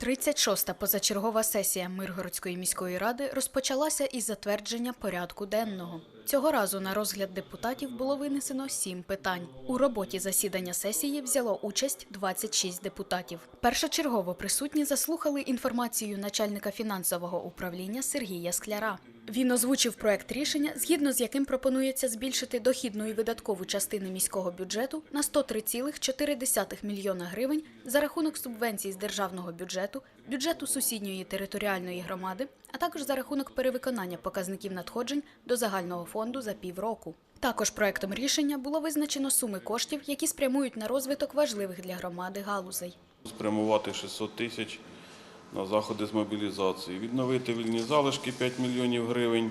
36-та позачергова сесія Миргородської міської ради розпочалася із затвердження порядку денного. Цього разу на розгляд депутатів було винесено сім питань. У роботі засідання сесії взяло участь 26 депутатів. Першочергово присутні заслухали інформацію начальника фінансового управління Сергія Скляра. Він озвучив проект рішення, згідно з яким пропонується збільшити дохідну і видаткову частини міського бюджету на 103,4 мільйона гривень за рахунок субвенцій з державного бюджету, бюджету сусідньої територіальної громади, а також за рахунок перевиконання показників надходжень до загального фонду за півроку. Також проектом рішення було визначено суми коштів, які спрямують на розвиток важливих для громади галузей. спрямувати 600 тисяч на заходи з мобілізації, відновити вільні залишки 5 мільйонів гривень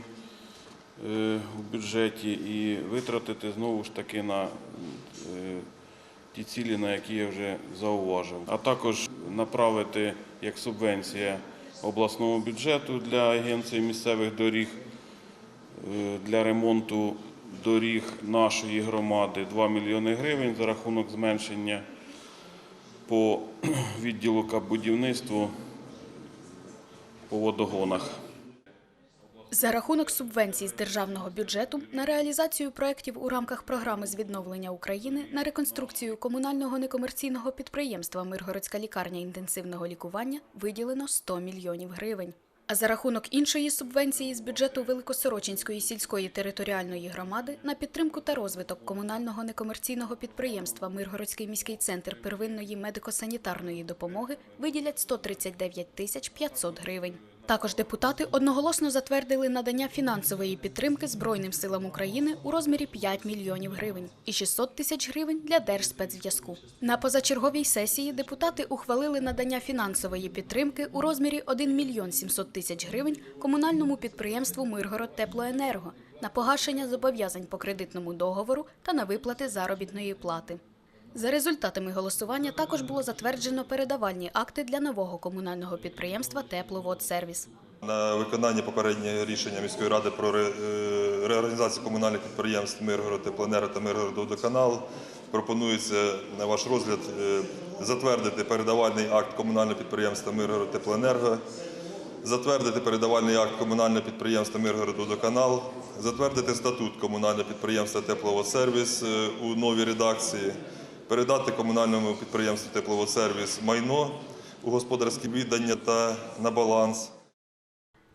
е, в бюджеті і витратити знову ж таки на е, ті цілі, на які я вже зауважив. А також направити як субвенція обласному бюджету для агенції місцевих доріг е, для ремонту доріг нашої громади 2 мільйони гривень за рахунок зменшення по відділу капбудівництву по водогонах. За рахунок субвенцій з державного бюджету на реалізацію проєктів у рамках програми з відновлення України на реконструкцію комунального некомерційного підприємства Миргородська лікарня інтенсивного лікування виділено 100 мільйонів гривень. А за рахунок іншої субвенції з бюджету Великосорочинської сільської територіальної громади на підтримку та розвиток комунального некомерційного підприємства Миргородський міський центр первинної медико-санітарної допомоги виділять 139 тисяч 500 гривень. Також депутати одноголосно затвердили надання фінансової підтримки Збройним силам України у розмірі 5 мільйонів гривень і 600 тисяч гривень для Держспецзв'язку. На позачерговій сесії депутати ухвалили надання фінансової підтримки у розмірі 1 мільйон 700 тисяч гривень комунальному підприємству Миргород Теплоенерго на погашення зобов'язань по кредитному договору та на виплати заробітної плати. За результатами голосування також було затверджено передавальні акти для нового комунального підприємства Тепловодсервіс. На виконання попереднього рішення міської ради про е, реорганізацію комунальних підприємств Миргород Теплоенерго та Миргородводоканал пропонується на ваш розгляд е, затвердити передавальний акт комунального підприємства Миргород Теплоенерго, затвердити передавальний акт комунального підприємства Миргород Водоканал, затвердити статут комунального підприємства Тепловодсервіс е, у новій редакції, передати комунальному підприємству тепловосервіс майно у господарське віддання та на баланс.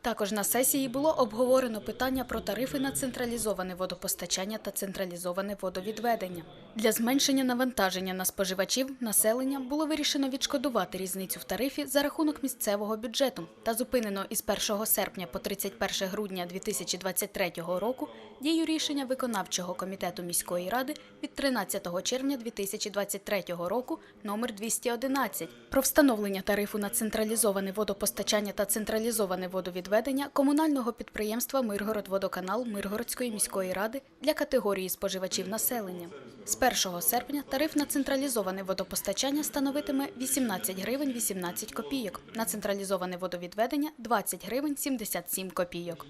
Також на сесії було обговорено питання про тарифи на централізоване водопостачання та централізоване водовідведення. Для зменшення навантаження на споживачів населення було вирішено відшкодувати різницю в тарифі за рахунок місцевого бюджету та зупинено із 1 серпня по 31 грудня 2023 року дію рішення виконавчого комітету міської ради від 13 червня 2023 року номер 211 про встановлення тарифу на централізоване водопостачання та централізоване водовідведення комунального підприємства Миргородводоканал Миргородської міської ради для категорії споживачів населення. З 1 серпня тариф на централізоване водопостачання становитиме 18 гривень 18 копійок, на централізоване водовідведення 20 гривень 77 копійок.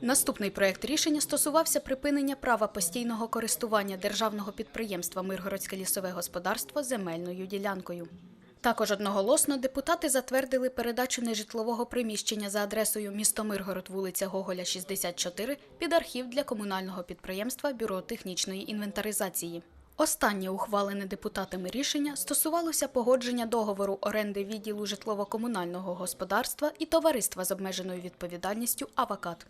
Наступний проект рішення стосувався припинення права постійного користування державного підприємства Миргородське лісове господарство земельною ділянкою. Також одноголосно депутати затвердили передачу нежитлового приміщення за адресою місто Миргород, вулиця Гоголя, 64, під архів для комунального підприємства Бюро технічної інвентаризації. Останнє ухвалене депутатами рішення стосувалося погодження договору оренди відділу житлово-комунального господарства і товариства з обмеженою відповідальністю Авакат.